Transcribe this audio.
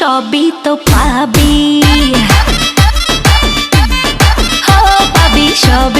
সবই তো পাবি। ও পাবি সবই